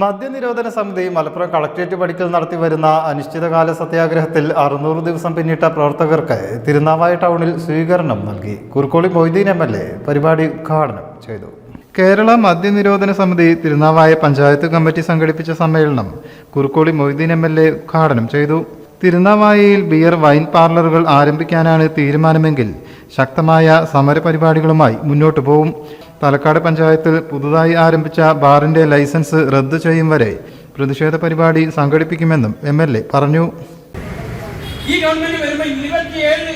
മദ്യനിരോധന സമിതി മലപ്പുറം കളക്ടറേറ്റ് പടിക്കൽ നടത്തി വരുന്ന അനിശ്ചിതകാല സത്യാഗ്രഹത്തിൽ അറുന്നൂറ് ദിവസം പിന്നിട്ട പ്രവർത്തകർക്ക് തിരുനാവായ ടൗണിൽ സ്വീകരണം നൽകി. Kurukkoli Moideen M L A പരിപാടി ഉദ്ഘാടനം ചെയ്തു. കേരള മദ്യനിരോധന സമിതി തിരുനാവായ പഞ്ചായത്ത് കമ്മിറ്റി സംഘടിപ്പിച്ച സമ്മേളനം Kurukkoli Moideen M L A ഉദ്ഘാടനം ചെയ്തു. തിരുനാവായയിൽ ബിയർ വൈൻ പാർലറുകൾ ആരംഭിക്കാനാണ് തീരുമാനമെങ്കിൽ ശക്തമായ സമരപരിപാടികളുമായി മുന്നോട്ടു പോകും പാലക്കാട് പഞ്ചായത്തിൽ പുതുതായി ആരംഭിച്ച ബാറിന്റെ ലൈസൻസ് റദ്ദു ചെയ്യും വരെ പ്രതിഷേധ പരിപാടി സംഘടിപ്പിക്കുമെന്നും എം എൽ എ പറഞ്ഞു. ഈ ഗവൺമെന്റ് വരുമ്പോൾ ഇരുപത്തിയേഴ്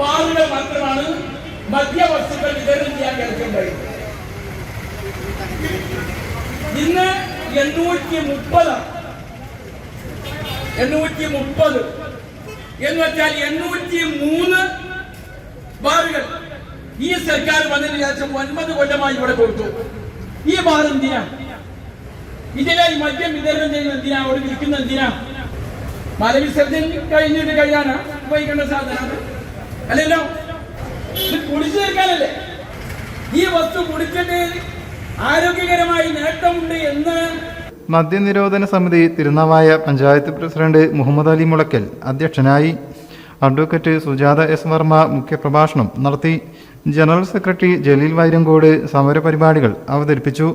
ബാറുകൾ മാത്രമാണ് മദ്യവസ്തുക്കൾ വിതരണം ചെയ്യാൻ കിടക്കേണ്ടത്. ഇന്ന് എണ്ണൂറ്റി എണ്ണൂറ്റി മുപ്പത് എന്ന് വെച്ചാൽ എണ്ണൂറ്റി മൂന്ന് ഈ സർക്കാർ വന്നതിന് ശേഷം ഒൻപത് കൊല്ലമായി ഇവിടെ കൊടുത്തു. ഈ ബാർ എന്തിനാ? ഇതിലെ മദ്യം വിതരണം ചെയ്യുന്ന എന്തിനാ? അവിടെ വിൽക്കുന്ന എന്തിനാ? മലവിസർജൻ കഴിഞ്ഞിട്ട് കഴിയാനാ ഉപയോഗിക്കേണ്ട സാധനം അല്ലല്ലോ? ഇത് കുടിച്ചു തീർക്കാനല്ലേ? ഈ വസ്തു കുടിച്ചിട്ട് ആരോഗ്യകരമായി നേട്ടമുണ്ട് എന്ന് മദ്യനിരോധന സമിതി തിരുനാവായ പഞ്ചായത്ത് പ്രസിഡന്റ് മുഹമ്മദ് അലി മുളക്കൽ അധ്യക്ഷനായി അഡ്വക്കേറ്റ് സുജാത എസ് വർമ്മ മുഖ്യപ്രഭാഷണം നടത്തി ജനറൽ സെക്രട്ടറി ജലീൽ വൈരങ്കോട് സമരപരിപാടികൾ അവതരിപ്പിച്ചു.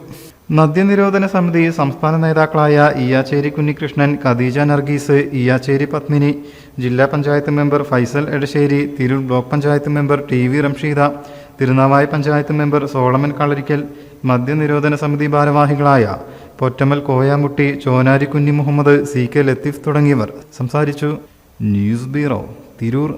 മദ്യനിരോധന സമിതി സംസ്ഥാന നേതാക്കളായ ഇയാച്ചേരി കുഞ്ഞികൃഷ്ണൻ ഖദീജ നർഗീസ് ഇയാച്ചേരി പത്മിനി ജില്ലാ panchayat member Faisal Edassery Tirur block panchayat member T V Ramsheeda Tirunavaya panchayat member Solomon Kalarikkal മദ്യനിരോധന സമിതി ഭാരവാഹികളായ പൊറ്റമ്മൽ കോയാമുട്ടി ചോനാരി കുഞ്ഞി മുഹമ്മദ് സി കെ ലത്തീഫ് തുടങ്ങിയവർ സംസാരിച്ചു. News bureau. തിരൂർ